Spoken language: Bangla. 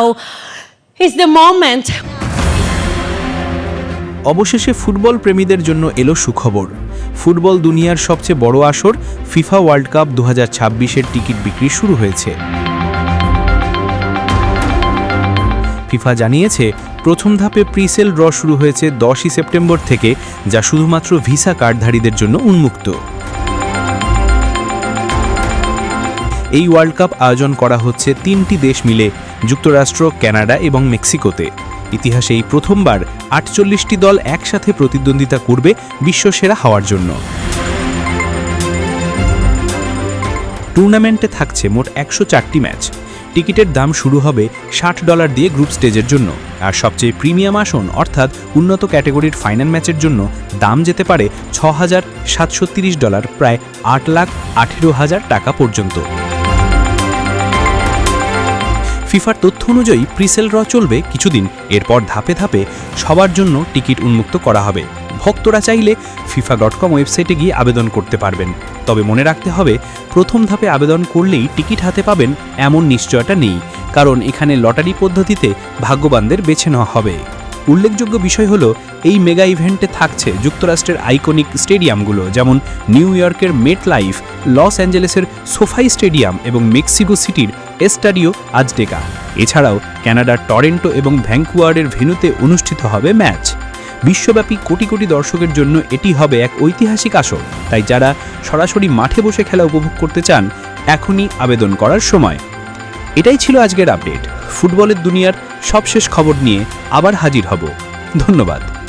now is the moment. অবশেষে ফুটবল প্রেমীদের জন্য এলো সুখবর। ফুটবল দুনিয়ার সবচেয়ে বড় আসর, ফিফা ওয়ার্ল্ড কাপ দু হাজার টিকিট বিক্রি শুরু হয়েছে। ফিফা জানিয়েছে, প্রথম ধাপে প্রিসেল ড্র শুরু হয়েছে দশই সেপ্টেম্বর থেকে, যা শুধুমাত্র ভিসা কার্ডধারীদের জন্য উন্মুক্ত। এই ওয়ার্ল্ড কাপ আয়োজন করা হচ্ছে তিনটি দেশ মিলে, যুক্তরাষ্ট্র, কানাডা এবং মেক্সিকোতে। ইতিহাসে এই প্রথমবার আটচল্লিশটি দল একসাথে প্রতিদ্বন্দ্বিতা করবে বিশ্বসেরা হওয়ার জন্য। টুর্নামেন্টে থাকছে মোট একশো চারটি ম্যাচ। টিকিটের দাম শুরু হবে ষাট ডলার দিয়ে গ্রুপ স্টেজের জন্য। আর সবচেয়ে প্রিমিয়াম আসন, অর্থাৎ উন্নত ক্যাটাগরির ফাইনাল ম্যাচের জন্য, দাম যেতে পারে ছ হাজার সাতশো ডলার, প্রায় আট লাখ আঠেরো হাজার টাকা পর্যন্ত। ফিফার তথ্য অনুযায়ী প্রিসেল র চলবে কিছুদিন। এরপর ধাপে ধাপে সবার জন্য টিকিট উন্মুক্ত করা হবে। ভক্তরা চাইলে ফিফা ডট কম ওয়েবসাইটে গিয়ে আবেদন করতে পারবেন। তবে মনে রাখতে হবে, প্রথম ধাপে আবেদন করলেই টিকিট হাতে পাবেন এমন নিশ্চয়তা নেই, কারণ এখানে লটারি পদ্ধতিতে ভাগ্যবানদের বেছে নেওয়া হবে। উল্লেখযোগ্য বিষয় হলো, এই মেগা ইভেন্টে থাকছে যুক্তরাষ্ট্রের আইকনিক স্টেডিয়ামগুলো, যেমন নিউ ইয়র্কের মেট লাইফ লস অ্যাঞ্জেলেসের সোফাই স্টেডিয়াম এবং মেক্সিকো সিটির এস্টাডিও আজডেকা এছাড়াও ক্যানাডার টরেন্টো এবং ভ্যাঙ্কুয়ারের ভেন্যুতে অনুষ্ঠিত হবে ম্যাচ। বিশ্বব্যাপী কোটি কোটি দর্শকের জন্য এটি হবে এক ঐতিহাসিক আসর। তাই যারা সরাসরি মাঠে বসে খেলা উপভোগ করতে চান, এখনই আবেদন করার সময়। এটাই ছিল আজকের আপডেট। ফুটবলের দুনিয়ার সবশেষ খবর নিয়ে আবার হাজির হব। ধন্যবাদ।